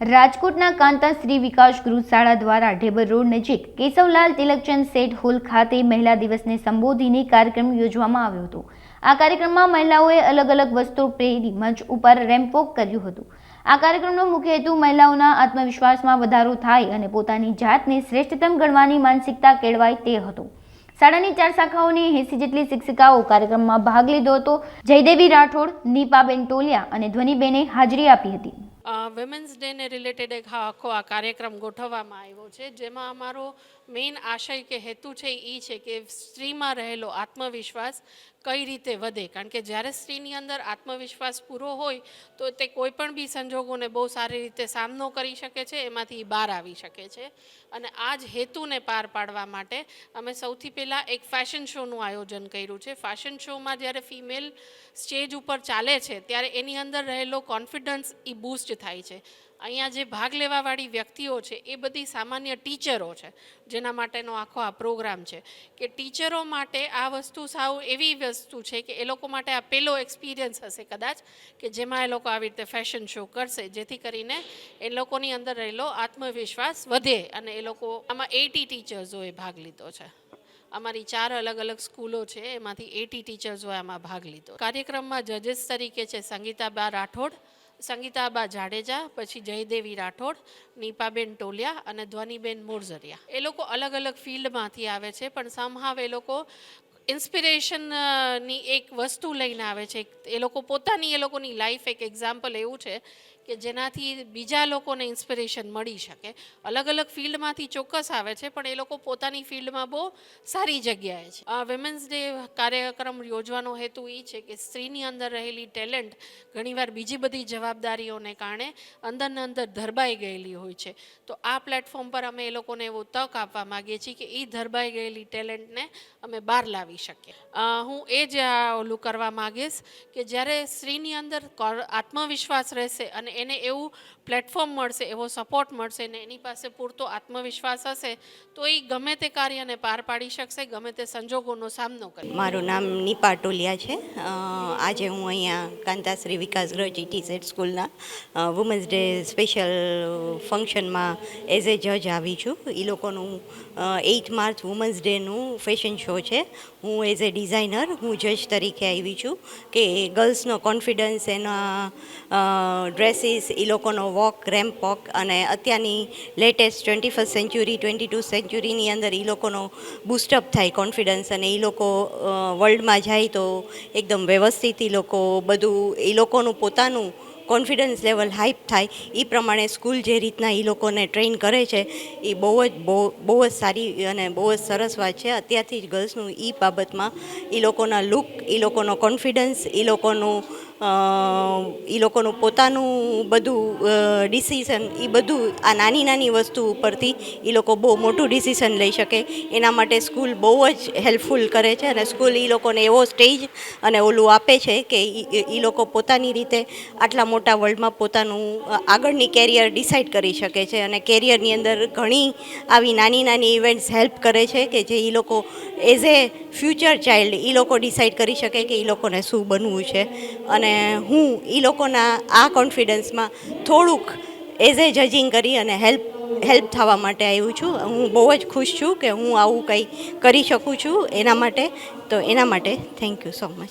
રાજકોટના કાંતા શ્રી વિકાસ ગૃહ શાળા દ્વારા ઢેબર રોડ નજીક કેશવલાલ તિલકચંદ સેટ હોલ ખાતે મહિલા દિવસને સંબોધીને કાર્યક્રમ યોજવામાં આવ્યો હતો. આ કાર્યક્રમમાં મહિલાઓએ અલગ અલગ વસ્ત્રો પહેરી મંચ ઉપર રેમ્પ વોક કર્યું હતું. આ કાર્યક્રમનો મુખ્ય હેતુ મહિલાઓના આત્મવિશ્વાસમાં વધારો થાય અને પોતાની જાતને શ્રેષ્ઠતમ ગણવાની માનસિકતા કેળવાય તે હતો. શાળાની ચાર શાખાઓની એંસી જેટલી શિક્ષિકાઓ કાર્યક્રમમાં ભાગ લીધો હતો. જયદેવી રાઠોડ, નીપાબેન ટોલિયા અને ધ્વનિબેને હાજરી આપી હતી. વિમેન્સ ડેને રિલેટેડ એક આખો આ કાર્યક્રમ ગોઠવવામાં આવ્યો છે, જેમાં અમારો મેઇન આશય કે હેતુ છે એ છે કે સ્ત્રીમાં રહેલો આત્મવિશ્વાસ કઈ રીતે વધે? કારણ કે જ્યારે સ્ત્રીની અંદર આત્મવિશ્વાસ પૂરો હોય, તો તે કોઈ પણ બી સંજોગોને બહુ સારી રીતે સામનો કરી શકે છે, એમાંથી બહાર આવી શકે છે. અને આ જ હેતુને પાર પાડવા માટે અમે સૌથી પહેલાં એક ફેશન શોનું આયોજન કર્યું છે. ફેશન શોમાં જ્યારે ફિમેલ સ્ટેજ ઉપર ચાલે છે, ત્યારે એની અંદર રહેલો કોન્ફિડન્સ એ બૂસ્ટ થાય છે. અહીંયા જે ભાગ લેવાવાળી વ્યક્તિઓ છે, એ બધી સામાન્ય ટીચરો છે, જેના માટેનો આખો આ પ્રોગ્રામ છે. કે ટીચરો માટે આ વસ્તુ સાવ એવી વસ્તુ છે કે એ લોકો માટે આ પહેલો એક્સપિરિયન્સ હશે કદાચ, કે જેમાં એ લોકો આવી રીતે ફેશન શો કરશે, જેથી કરીને એ લોકોની અંદર રહેલો આત્મવિશ્વાસ વધે અને એ લોકો આમાં એટી ટીચર્સોએ ભાગ લીધો છે. અમારી ચાર અલગ અલગ સ્કૂલો છે, એમાંથી એટી ટીચર્સોએ આમાં ભાગ લીધો. કાર્યક્રમમાં જજીસ તરીકે છે સંગીતાબા રાઠોડ સંગીતાબા જાડેજા, પછી જયદેવી રાઠોડ, નીપાબેન ટોલિયા અને ધ્વનિબેન મોરઝરિયા. એ લોકો અલગ અલગ ફિલ્ડમાંથી આવે છે, પણ સમહાવ એ લોકો ઇન્સ્પિરેશનની એક વસ્તુ લઈને આવે છે. એ લોકો પોતાની, એ લોકોની લાઈફ એક એક્ઝામ્પલ એવું છે કે જેનાથી બીજા લોકોને ઇન્સ્પિરેશન મળી શકે. અલગ અલગ ફિલ્ડમાંથી ચોક્કસ આવે છે, પણ એ લોકો પોતાની ફિલ્ડમાં બહુ સારી જગ્યાએ છે. આ વિમેન્સ ડે કાર્યક્રમ યોજવાનો હેતુ એ છે કે સ્ત્રીની અંદર રહેલી ટેલેન્ટ ઘણીવાર બીજી બધી જવાબદારીઓને કારણે અંદરને અંદર ધરબાઈ ગયેલી હોય છે. તો આ પ્લેટફોર્મ પર અમે એ લોકોને એવો તક આપવા માગીએ છીએ કે એ ધરબાઈ ગયેલી ટેલેન્ટને અમે બહાર લાવી શકીએ. હું એ જ ઓલું કરવા માગીશ કે જ્યારે સ્ત્રીની અંદર આત્મવિશ્વાસ રહેશે અને એને એવું પ્લેટફોર્મ મળશે, એવો સપોર્ટ મળશે ને એની પાસે પૂરતો આત્મવિશ્વાસ હશે, તો એ ગમે તે કાર્યને પાર પાડી શકશે, ગમે તે સંજોગોનો સામનો કરે મારું નામ નીપા ટોલિયા છે. આજે હું અહીંયા કાંતાશ્રી વિકાસ ગૃહ જીટી સેટ સ્કૂલના વુમન્સ ડે સ્પેશિયલ ફંક્શનમાં એઝ એ જજ આવી છું. એ લોકોનું એઇટ માર્ચ વુમન્સ ડેનું ફેશન શો છે. હું એઝ એ ડિઝાઇનર હું જજ તરીકે આવી છું કે ગર્લ્સનો કોન્ફિડન્સ એના ડ્રેસીસ એ લોકોનો વોક રેમ્પ અને અત્યારની latest twenty first century twenty two સેન્ચુરીની અંદર એ લોકોનો બૂસ્ટઅપ થાય કોન્ફિડન્સ અને એ લોકો વર્લ્ડમાં જાય તો એકદમ વ્યવસ્થિત એ લોકો બધું એ લોકોનું પોતાનું કોન્ફિડન્સ લેવલ હાઈપ થાય. એ પ્રમાણે સ્કૂલ જે રીતના એ લોકોને ટ્રેન કરે છે એ બહુ જ, બહુ બહુ જ સારી અને બહુ જ સરસ વાત છે. અત્યારથી જ ગર્લ્સનું એ બાબતમાં એ લોકોના લુક એ લોકોનો કોન્ફિડન્સ એ લોકોનું એ લોકોનું પોતાનું બધું ડિસિઝન એ બધું આ નાની નાની વસ્તુ ઉપરથી એ લોકો બહુ મોટું ડિસિઝન લઈ શકે. એના માટે સ્કૂલ બહુ જ હેલ્પફુલ કરે છે અને સ્કૂલ એ લોકોને એવો સ્ટેજ અને ઓલું આપે છે કે એ લોકો પોતાની રીતે આટલા મોટા વર્લ્ડમાં પોતાનું આગળની કેરિયર ડિસાઈડ કરી શકે છે અને કેરિયરની અંદર ઘણી આવી નાની નાની ઇવેન્ટ્સ હેલ્પ કરે છે કે જે એ લોકો એઝ એ ફ્યુચર ચાઇલ્ડ એ લોકો ડિસાઈડ કરી શકે કે એ લોકોને શું બનવું છે. અને હું એ લોકોના આ કોન્ફિડન્સમાં થોડુંક એઝ એ જજિંગ કરી અને હેલ્પ હેલ્પ થવા માટે આવ્યું છું. હું બહુ જ ખુશ છું કે હું આવું કંઈ કરી શકું છું એના માટે. તો એના માટે થેન્ક યુ સો મચ